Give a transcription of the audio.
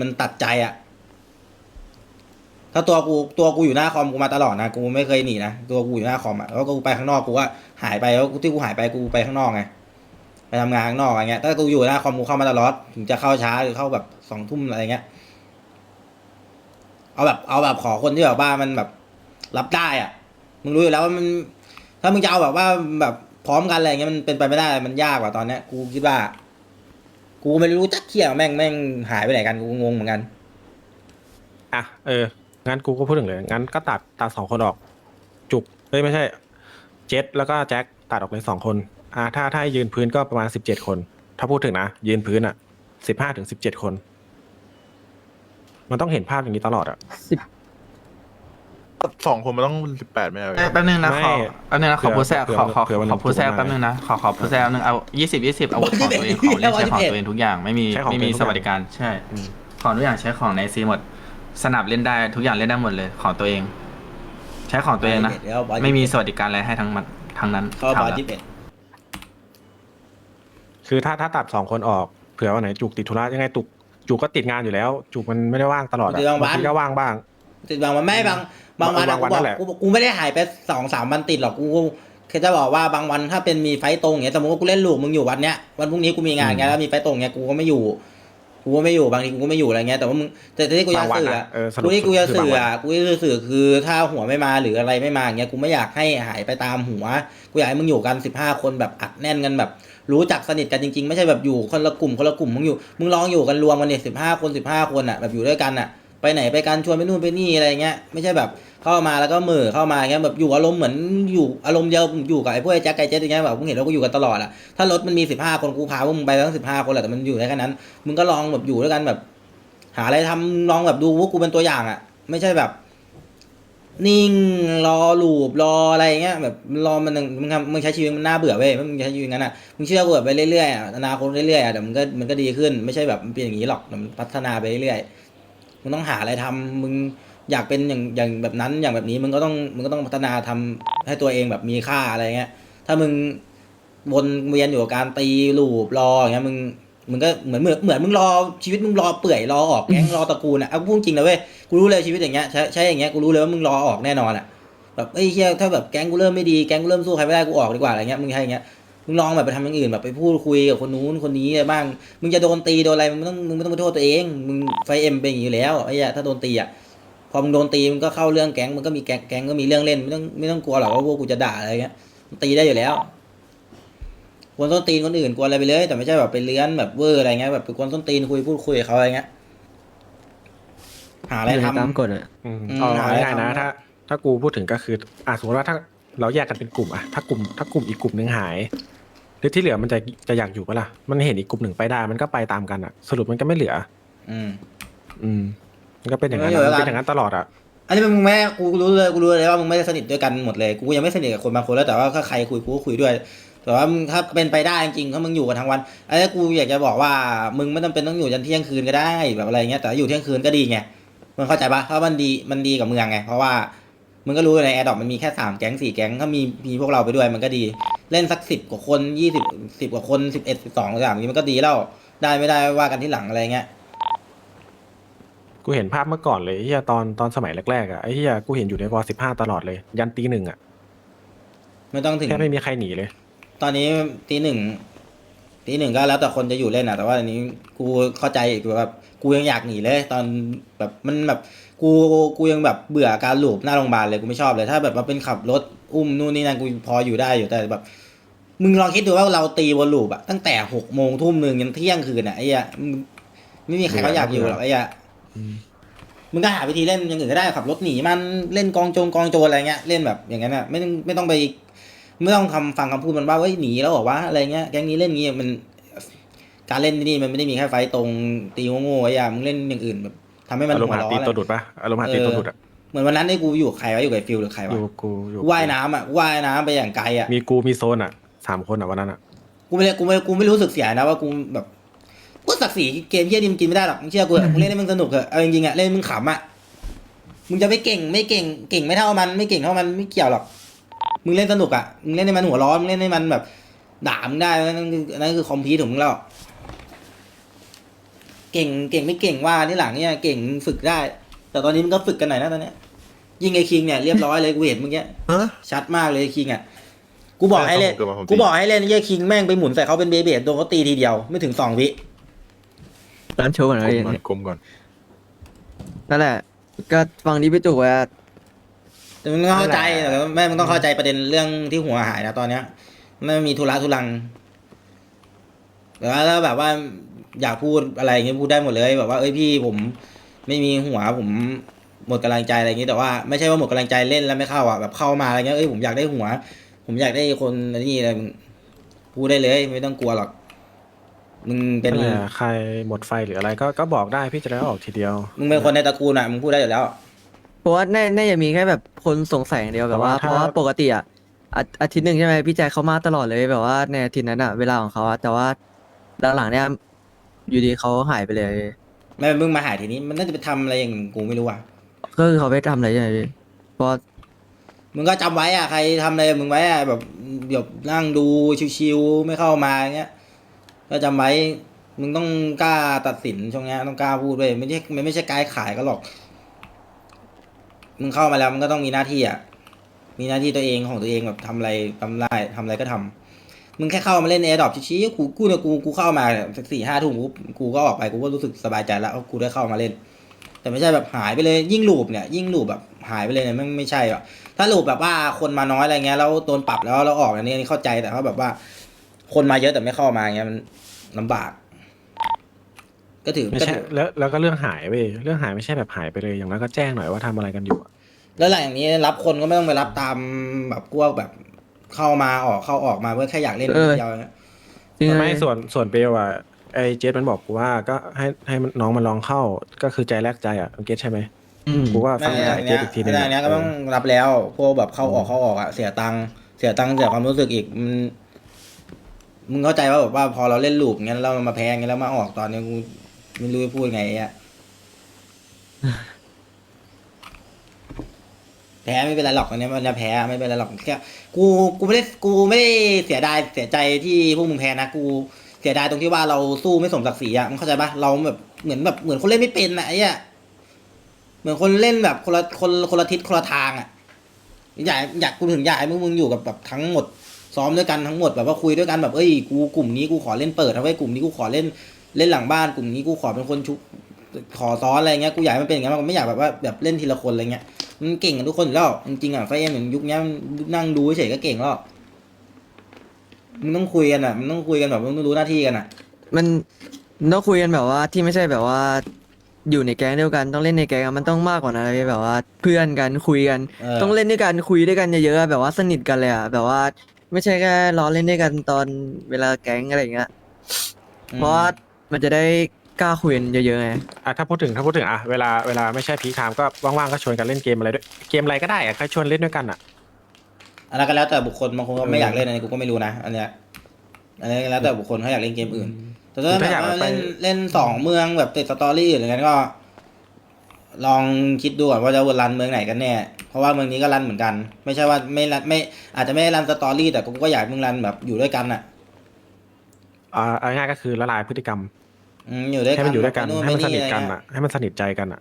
มันตัดใจอะถ้าตัวกูตัวกูอยู่หน้าคอมกูมาตลอดนะกูไม่เคยหนีนะตัวกูอยู่หน้าคอมอะแล้วกูไปข้างนอกกูก็หายไปแล้วที่กูหายไปกูไปข้างนอกไงไปทำงานข้างนอกอะไรเงี้ยถ้ากูอยู่หน้าคอมกูเข้ามาตลอดถึงจะเข้าช้าหรือเข้าแบบสองทุ่มอะไรเงี้ยเอาแบบเอาแบบขอคนที่แบบว่ามันแบบ รับได้อะมึงรู้อยู่แล้วว่ามัน ถ้ามึงจะเอาแบบว่าแบบพร้อมกันอะไรเงี้ยมันเป็นไปไม่ได้มันยากกว่าตอนเนี้ยกูคิดว่า กูไม่รู้จักเที่ยวแม่งแม่งหายไปไหนกันกูงงเหมือนกัน อะเอองั้นกูก็พูดถึงเลยงั้นก็ตัดตัดสองคนออก จุกเอ้ยไม่ใช่ เจ็ดแล้วก็แจ็คตัดออกเลยสองคน อ่าถ้าถ้าให้ยืนพื้นก็ประมาณสิบเจ็ดคน ถ้าพูดถึงนะยืนพื้นอะสิบห้าถึงสิบเจ็ดคน มันต้องเห็นภาพอย่างนี้ตลอดอะส องคนมันต้องสิบแปดไหมอะเอ้ยแป๊บนึงนะไม่ขอแป๊บนึงนะขอเผื่อพูดแทรกเผื่อขอขอเผื่อวันหขนึ่องพูดแทรกจุกมาแป๊บนึงนะขอขอพูดแทรกแป๊บนึงเอายี่สิบยี่สิบอาวุธของตัวเองของเล่นใช้ของตัวเองทุกอย่างไม่มีใช้ของไม่มีตัวเองทุกอย่างสวัสดิการใช่อืม ของทุกอย่างใช้ของในซีหมด สนับเล่นได้ทุกอย่างเล่นได้หมดเลยของตัวเอง ใช้ของตัวเองนะเดี๋ยวบอสไม่มีสวัสดิการอะไรให้ทั้งมันทั้งนั้นเข้าบอสถามแล้ว ยี่สิบเอ็ดคือถ้าถ้าตัดสองคนออกเผื่อวันไหนจุกติดธุระยังไงจุกจุกก็ติดงานอยู่แล้ว จุกมันไม่ได้ว่างตลอดอะบางทีก็ว่างบ้าง ติดบางวันไม่บางบางวันอะบางวันกูบนั่อกนแหละกูกูไม่ได้หายไปสองสามวันติดหรอกกูแค่จะบอกว่าบางวันถ้าเป็นมีไฟต์ตรงเงี้ยสมมติว่ากูเล่นลูกมึงอยู่วันเนี้ยวันพรุ่งนี้กูมีงานไงแล้วมีไฟต์ตรงเงี้ยกูก็ไม่อยู่กูก็ไม่อยู่บางทีกูก็ไม่อยู่อะไรเงี้ยแต่ว่ามึงแต่ที่กูจะบางวันสื่ออะอะเออสรุปกูที่กูจะคืสื่บางอวันอะกูจะสื่อคือถ้าหัวไม่มาหรืออะไรไม่มาอย่างเงี้ยกูไม่อยากให้หายไปตามหัวกูอยากให้มึงอยู่กันสิบห้าคนแบบอัดแน่นกันแบบ รู้จักสนิทกันจริง ๆ ไม่ใช่แบบอยู่คนละกลุ่มคนละกลุ่มมึงอยู่มึงลองอยู่กันรวมกันเนี่ยสิบห้าคนสิบห้าคนอะแบบอยู่ด้วยกันอะ ไปไหนไปกันชวนไปนู่นไปนี่อะไรเงี้ยไม่ใช่แบบเข้ามาแล้วก็มือเข้ามาเงี้ยแบบอยู่อารมณ์เหมือนอยู่อารมณ์เดียวอยู่กับไอ้พวกไอ้แจ็คไอ้เจ๊อย่างเงี้ยแบบมึงเห็นแล้วก็อยู่กันตลอดอะถ้ารถมันมีสิบห้าคนกูพาพวกมึงไปทั้งสิบห้าคนแหละแต่มันอยู่ได้แค่นั้นมึงก็ลองแบบอยู่ด้วยกันแบบ หาอะไรทำลองแบบดูว่ากูเป็นตัวอย่างอะไม่ใช่แบบ นิ่งรอลูบรออะไรเงี้ยแบบรอมันมึงทำมึงใช้ชีวิตมันน่าเบื่อเว้ยมึงใช้ชีวิตงั้นอะมึงเชื่อกูแบบไปเรื่อยๆอะอนาคตเรื่อยๆอะเดี๋ยวมันก็มันก็ดีขึ้นไม่ใช่แบบมันเป็นอย่างนี้หรอกมันพัฒนาไปเรื่อย มึงต้องหาอะไรทำมึงอยากเป็นอย่างอย่างแบบนั้นอย่างแบบนี้มึงก็ต้องมึงก็ต้องพัฒนาทำให้ตัวเองแบบมีค่าอะไรเงี้ย ถ้ามึงวนเวียนอยู่กับการตีลูบรออย่างเงี้ยมึงมึงก็เหมือนเหมือนเหมือนมึงรอชีวิตมึงรอเปื่อยรอออกแก๊งรอตระกูลอะเอาพูดจริงนะเว้ยกูรู้เลยชีวิตอย่างเงี้ยใช้ใช้อย่างเงี้ยกูรู้เลยว่ามึงรอออกแน่นอนอะแบบเอ้เฮียถ้าแบบแก๊งกูเริ่มไม่ดีแก๊งกูเริ่มสู้ใครไม่ได้กูออกดีกว่าอะไรเงี้ยมึงใช่อย่างเงี้ย มึงลองแบบไปทำอย่างอื่นแบบไปพูดคุยกับคนนู้นคนนี้อะไรบ้าง มึงจะโดนตีโดนอะไรมึงไม่ต้องมึงไม่ต้องไปโทษตัวเอง มึงไฟเอ็มเป็นอย่างนี้อยู่แล้วไอ้เหี้ยถ้าโดนตีอะพอมึงโดนตีมึงก็เข้าเรื่องแก๊งมันก็มีแก๊งแก๊งก็มีเรื่องเล่นไม่ต้องไม่ต้องกลัวหรอกว่าพวกกูจะด่าอะไรเงี้ยมันตีได้อยู่แล้วกวนต้นตีนคนอื่นกวนอะไรไปเลย แต่ไม่ใช่แบบไปเลื้อนแบบเวอร์อะไรเงี้ยแบบไปกวนต้นตีนคุยพูดคุยกับเขาอะไรเงี้ยหาอะไรยู่ในทำตามกฎอะ อืมอืมเอาหาอะไรง่ายๆนะทำถ้า ถ้ากูพูดถึงก็คืออะสมมติว่าถ้า เราแยกกันเป็นกลุ่มอะถ้ากลุ่มถ้ากลุ่มอีกกลุ่มหนึ่งหายหรือที่เหลือมันจะจะอยากอยู่ปะล่ะมันเห็นอีกกลุ่มหนึ่งไปได้ มันก็ไปตามกันอะสรุปมันก็ไม่เหลือ อืม อืมมันก็เป็นอย่างนั้นไม่เหลือะอมันเป็นอย่างนั้นตลอดอะอันนี้มึงไม่กูรู้เลยกูรู้เลยว่ามึงไม่ได้สนิทด้วยกันหมดเลยกูยังไม่สนิทกับคนบางคนแล้วแต่ว่าถ้าใครคุยกูก็คุยด้วย แต่ว่ามึงถ้าเป็นไปได้จริงๆถ้ามึงอยู่กันทั้งวันไอ้กูอยากจะบอกว่ามึงไม่จำเป็นต้องอยู่ยันเที่ยงคืนก็ได้แบบอะไรเงี้ยแต่อยู่เที่ยงคืนก็ดีไงมึงเข้าใจปะเพราะมันดีมันดีกับเมืองไงเพราะว่า มึงก็รู้ในแอร์ดอปมันมีแค่สามแก๊งสี่แก๊งถ้ามีมีพวกเราไปด้วยมันก็ดี เล่นสักสิบกว่าคนยี่สิบสิบกว่าคนสิบเอ็ดสิบสองอย่างนี้มันก็ดีแล้วได้ไม่ได้ว่ากันที่หลังอะไรเงี้ยกูเห็นภาพเมื่อก่อนเลยไอ้เฮียตอนตอนสมัยแรกๆอะไอ้เฮียกูเห็นอยู่ในวอสิบห้าตลอดเลย ยันตีหนึ่งอะไม่ต้องถึงแค่ไม่มีใครหนีเลย ตอนนี้ตีหนึ่ง ตีหนึ่งก็แล้วแต่คนจะอยู่เล่นอะ แต่ว่าอันนี้กูเข้าใจอีกแบบกูยังอยากหนีเลย ตอนแบบมันแบบกูกูยังแบบเบื่อการหลูบหน้าโรงพยาบาลเลยกูไม่ชอบเลยถ้าแบบมาเป็นขับรถอุ้มนู่นนี่นั่นกูพออยู่ได้อยู่แต่แบบ มึงลองคิดดูว่าเราตีวนลูปอะตั้งแต่หกโมงทุ่มหนึ่งยันเที่ยงคืนอะไอ้เหี้ยมึงไม่มีใครเขาอยากอยู่หรอกไอ้เหี้ยอืมมึงก็หาวิธีเล่นอย่างอื่นก็ได้ขับรถหนีมันเล่นกองโจงกองโจรอะไรเงี้ยเล่นแบบอย่างนั้นอะไม่ต้องไม่ต้องไป ไม่ต้องคำฟังคำพูดมันว่าเฮ้ยหนีแล้วเหรอวะอะไรเงี้ยแก๊งนี้เล่นงี้มัน การเล่นที่นี่มันไม่ได้มีแค่ไฟต์ตรงตีโง่ๆไอ้ยามึงเล่นอย่างอื่นแบบทำให้มันอารมหัณ์วหาร้อตีนตัวดุดปะอารมณ์หาตีตัวดุดอะเหมือนวันนั้นไอ้กูอยู่กับใครวะอยู่กับไอ้ฟิลหรือใครอวะยู่กูอยู่ว่ายน้ำอะว่ายน้ำไปอย่างไกลอะมีกูมีโซนอะสามคนอะวันนั้นอะกูไม่ได้กูไม่กูไม่รู้สึกเสียนะว่ากูแบบกูศักดิ์ศรีเกมเฮียนี่มันกินไม่ได้หรอกมึงเชื่อกูเถอะมึงเล่นให้มันสนุกเถอะเอาจริงๆอะเล่นให้มึงขำอะมึงจะไม่เก่งไม่เก่งเก่งไม่เท่ามันไม่เก่งเท่ามันไม่เกี่ยวหรอก มึงเล่นสนุกอะมึงเล่นให้มันหัวร้อนมึงเล่นให้มันแบบด่ามึงได้นั่นคือนั่นคือคอมพีทของมึงแล้วเก่งเก่งไม่เก่งว่าที่หลังเนี่ยเก่งฝึกได้ แต่ตอนนี้มันก็ฝึกกันหน่อยนะตอนเนี้ยยิ่งไอ้คิงเนี่ยเรียบร้อยเลยกูเห็นเมื่อกี้ฮะชัดมากเลยไอ้คิงอะกูบอกให้เล่นใช่ผมเกือบมาผมตีกูบอกให้เล่นไอ้คิงแม่งไปหมุนใส่เขาเป็นเบเบดโดนเขาตีทีเดียวไม่ถึงสองวิร้านโชว์ก่อนกนะลมพี่ก่อนกลมก่อนนั่นแหละ ก็ฟังนี้พี่จุกไว้อะ แต่มึงต้องเข้าใจนั่นแหละแต่แม่มึงต้องเข้าใจประเด็นเรื่องที่หัวหายนะตอนเนี้ยไม่มีธุระทุลังแต่ว่าถ้าแบบว่าอยากพูดอะไรอย่างเงี้ยพูดได้หมดเลย แบบว่าเอ้ยพี่ผมไม่มีหัวผมหมดกำลังใจอะไรอย่างงี้แต่ว่าไม่ใช่ว่าหมดกำลังใจเล่นแล้วไม่เข้าอะแบบเข้ามาอะไรเงี้ยเอ้ยผมอยากได้หัว ผมอยากได้คนนี่อะไรมึงพูดได้เลย ไม่ต้องกลัวหรอกมึงเป็นนั่นแหละใครหมดไฟหรืออะไรก็ก็บอกได้พี่จะได้ออกทีเดียวมึงเป็นคนในตระกูลอะมึงพูดได้อยู่แล้ว เพราะว่าน่าน่าจะมีแค่แบบคนสงสัยอย่างเดียวแบบว่า แต่ว่าถ้า เพราะว่าปกติอะอาอาทิตย์หนึ่งใช่ไหมพี่แจ็คเขามาตลอดเลยแบบว่าในอาทิตย์นั้นอะเวลาของเขาอะแต่ว่าหลังๆเนี่ยอยู่ดีเขาหายไปเลย ไม่มึงมาหาทีนี้มันน่าจะไปทำอะไรอย่างกูไม่รู้อะ ก็คือเขาไปทำอะไรใช่ไหมพี่เพราะมึงก็จำไว้อะใครทำอะไรกับมึงไว้อะแบบเดี๋ยวนั่งดูชิวๆไม่เข้ามาอย่างเงี้ยก็จำไว้มึงต้องกล้าตัดสินช่วงเนี้ยต้องกล้าพูดด้วยไม่ใช่มันไม่ใช่การขายก็หรอก มึงเข้ามาแล้วมันก็ต้องมีหน้าที่อะ มีหน้าที่ตัวเองของตัวเองแบบทำอะไรทำได้ทำอะไรก็ทำมึงแค่เข้ามาเล่นแอร์ดรอปชี้ๆกูกูเนี่ยกูกูเข้ามาสี่ห้าทุ่มกูกูก็ออกไปกูก็รู้สึกสบายใจแล้วกูได้เข้ามาเล่น แต่ไม่ใช่แบบหายไปเลยยิ่งลูปเนี่ยยิ่งลูปแบบหายไปเลยเนี่ยมันไม่ใช่หรอกถ้าลูปแบบว่าคนมาน้อยอะไรเงี้ยแล้วโดนปรับแล้วเราออกอันนี้เข้าใจแต่ว่าแบบว่า คนมาเยอะแต่ไม่เข้ามาเงี้ยมันลำบาก ก็ถือไม่ก็ใช่ถือแล้วแล้วก็เรื่องหายไปเรื่องหายไม่ใช่แบบหายไปเลยอย่างน้อยก็แจ้งหน่อยว่าทำอะไรกันอยู่อะแล้วหลังอย่างนี้รับคนก็ไม่ต้องไปรับตามแบบพวกแบบเข้ามาออกเข้าออกมาเพื่อแค่อยากเล่นเออ เดียวๆเงี้ยจริงไม่ๆส่วนส่วนเบลอะไอเจสมันบอกกูว่าก็ให้ให้มันน้องมันลองเข้าก็คือใจแรกใจอะเกตใช่ไหมอืมกูว่านั่ฟันงแหละจากไออันเจเนี้สยอีกทีนึงอันเนี้ยก็ต้องรับแล้ว พวกแบบเข้าออกเข้าออกอะเสียตังค์เสียตังค์เสียความรู้สึกอีกมันมึงเข้าใจว่าแบบว่าพอเราเล่นลูปงั้นเรามาแพ้งั้นแล้วมาออกตอนนี้กู ไม่รู้จะพูดไงอะ แพ้ไม่เป็นไรหรอกอันเนี้ยมันจะแพ้ไม่เป็นไรหรอกแค่กูกูไม่ได้กูไม่ได้เสียดายเสียใจที่พวกมึงแพ้นะกูเสียดายตรงที่ว่าเราสู้ไม่สมศักดิ์ศรีอะมึงเข้าใจปะเราแบบเหมือนแบบเหมือนคนเล่นไม่เป็นอะไอ้เหี้ยเหมือนคนเล่นแบบคนละคนคนละทิศคนละทางอะอยากอยากกูถึงอยากให้มึงมึงอยู่กับแบบทั้งหมดซ้อมด้วยกันทั้งหมดแบบว่าคุยด้วยกันแบบเอ้ยกูกลุ่มนี้กูขอเล่นเปิดนะเว้ยกลุ่มนี้กูขอเล่น เล่นหลังบ้านกลุ่มนี้กูขอเป็นคนชุบขอซ้อนอะไรเงี้ยกูอยากให้มันเป็นอย่างนั้นมันไม่อยากแบบว่าแบบเล่นทีละคนอะไรเงี้ยมันเก่งกันทุกคนอยู่แล้วจริงๆอะไฟเอ็มอย่างยุคนี้มันนั่งดูเฉยๆก็เก่งแล้วมึงต้องคุยกันอะ มันต้องคุยกันแบบมึงต้องรู้หน้าที่กันอะ มันต้องคุยกันแบบว่าที่ไม่ใช่แบบว่า อยู่ในแก๊งเดียวกันต้องเล่นในแก๊งอะมันต้องมากกว่านั้นเลยแบบว่า เพื่อนกันคุยกันเออต้องเล่นด้วยกันคุยด้วยกันเยอะๆแบบว่าสนิทกันเลยอะแบบว่า ไม่ใช่แค่ล้อเล่นด้วยกันตอนเวลาแก๊งอะไรอย่างเงี้ยเพราะว่า มันจะได้กล้าคุยกันเยอะๆไงอะถ้าพูดถึงถ้าพูดถึงอะเวลาเวลาไม่ใช่พีคไทม์ก็ว่างๆก็ชวนกันเล่นเกมอะไรด้วยเกมอะไรก็ได้อะก็ชวนเล่นด้วยกันอะอันนั้นก็แล้วแต่บุคคลบางคนก็ไม่เออออยากเล่นอันนี้กูก็ไม่รู้นะอันเนี้ยอันนี้ก็แล้วแต่บุคคลเขาอยากเล่นเกมอื่น แต่ถ้าถ้าแบอยากบว่าไปเล่นเล่นสองเมืองแบบติดสตอรี่หรืออะไรก็ ลองคิดดูก่อนว่าจะรันเมืองไหนกันแน่เพราะว่าเมืองนี้ก็รันเหมือนกัน ไม่ใช่ว่าไม่รันไม่ อาจจะไม่ได้รันสตอรี่แต่กูก็อยากให้มึงรันแบบอยู่ด้วยกันอะอ่าเอาง่ายๆก็คือละลายพฤติกรรม อืมอยู่ด้วยกัให้นมันอยู่ด้วยกันไปให้มันสไปนิทกันอะไรเงี้ยอะให้มันสนิทใจกันอะ